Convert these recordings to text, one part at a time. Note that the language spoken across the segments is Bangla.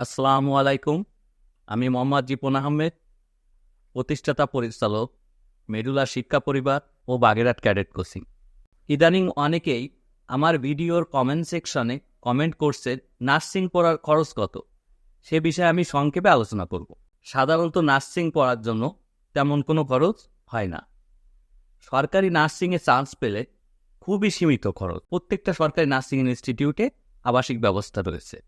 আসসালামু আলাইকুম। আমি মোহাম্মদ জিপন আহমেদ, প্রতিষ্ঠাতা পরিচালক মেডুলা শিক্ষা পরিবার ও বাগেরহাট ক্যাডেট কোচিং। ইদানিং অনেকেই আমার ভিডিওর কমেন্ট সেকশনে কমেন্ট করছে, নার্সিং পড়ার খরচ কত? সে বিষয়ে আমি সংক্ষেপে আলোচনা করব। সাধারণত নার্সিং পড়ার জন্য তেমন কোনো খরচ হয় না। সরকারি নার্সিংয়ে চান্স পেলে খুবই সীমিত খরচ। প্রত্যেকটা সরকারি নার্সিং ইনস্টিটিউটে আবাসিক ব্যবস্থা রয়েছে।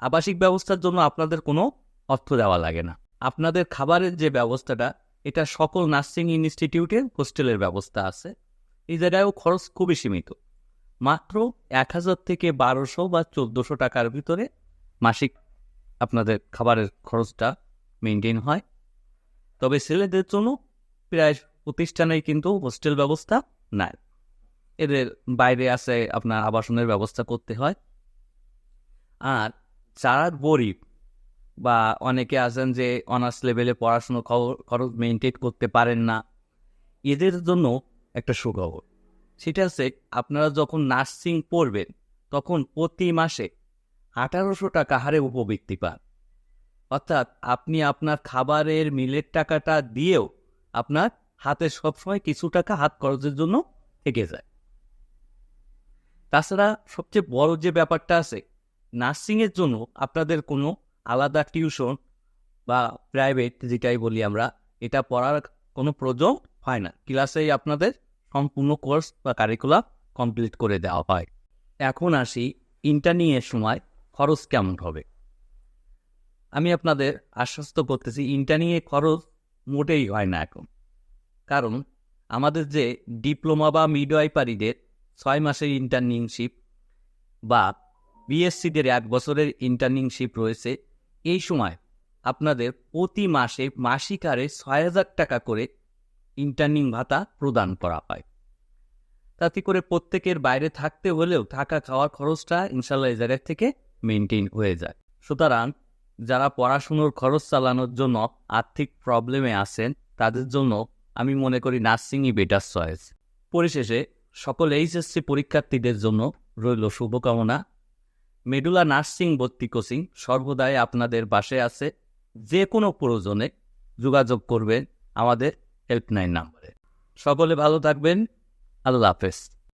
আবাসিক ব্যবস্থার জন্য আপনাদের কোনো অর্থ দেওয়া লাগে না। আপনাদের খাবারের যে ব্যবস্থাটা, এটা সকল নার্সিং ইনস্টিটিউটের হোস্টেলের ব্যবস্থা আছে। এই জায়গায়ও খরচ খুবই সীমিত। মাত্র এক হাজার থেকে বারোশো বা চোদ্দোশো টাকার ভিতরে মাসিক আপনাদের খাবারের খরচটা মেনটেন হয়। তবে ছেলেদের জন্য প্রায় প্রতিষ্ঠানেই কিন্তু হোস্টেল ব্যবস্থা নাই। এদের বাইরে আছে আপনার আবাসনের ব্যবস্থা করতে হয়। আর যারা গরিব বা অনেকে আছেন যে অনার্স লেভেলে পড়াশুনো খরচ মেনটেন করতে পারেন না, এদের জন্য একটা সুখবর। সেটা হচ্ছে আপনারা যখন নার্সিং পড়বেন, তখন প্রতি মাসে আঠারোশো টাকা হারে উপবৃত্তি পান। অর্থাৎ আপনি আপনার খাবারের মিলের টাকাটা দিয়েও আপনার হাতে সবসময় কিছু টাকা হাত খরচের জন্য থেকে যায়। তাছাড়া সবচেয়ে বড় যে ব্যাপারটা আছে নার্সিংয়ের জন্য আপনাদের কোনো আলাদা টিউশন বা প্রাইভেট যেটাই বলি আমরা, এটা পড়ার কোনো প্রয়োজন হয় না। ক্লাসেই আপনাদের সম্পূর্ণ কোর্স বা কারিকুলাম কমপ্লিট করে দেওয়া হয়। এখন আসি ইন্টারনিংয়ের সময় খরচ কেমন হবে? আমি আপনাদের আশ্বস্ত করতেছি ইন্টারনিংয়ে খরচ মোটেই হয় না এখন। কারণ আমাদের যে ডিপ্লোমা বা মিডওয়াইপারিদের ছয় মাসের ইন্টার্নিংশিপ বা বিএসসিদের এক বছরের ইন্টার্নিংশিপ রয়েছে। এই সময় আপনাদের প্রতি মাসে মাসিক হারে ছয় হাজার টাকা করে ইন্টার্নিং ভাতা প্রদান করা হয়। তাতে করে প্রত্যেকের বাইরে থাকতে হলেও থাকা খাওয়ার খরচটা ইনশাল্লাহ এই জায়গার থেকে মেনটেন হয়ে যায়। সুতরাং যারা পড়াশুনোর খরচ চালানোর জন্য আর্থিক প্রবলেমে আছেন, তাদের জন্য আমি মনে করি নার্সিংই বেটার চয়েস পরিশেষে সকল এইচএসসি পরীক্ষার্থীদের জন্য রইল শুভকামনা। মেডুলা নার্সিং ভর্তি কোচিং সর্বদাই আপনাদের পাশে আছে। যে কোনো প্রয়োজনে যোগাযোগ করবেন আমাদের হেল্পলাইন নাম্বারে। সকলে ভালো থাকবেন। আল্লাহ হাফেজ।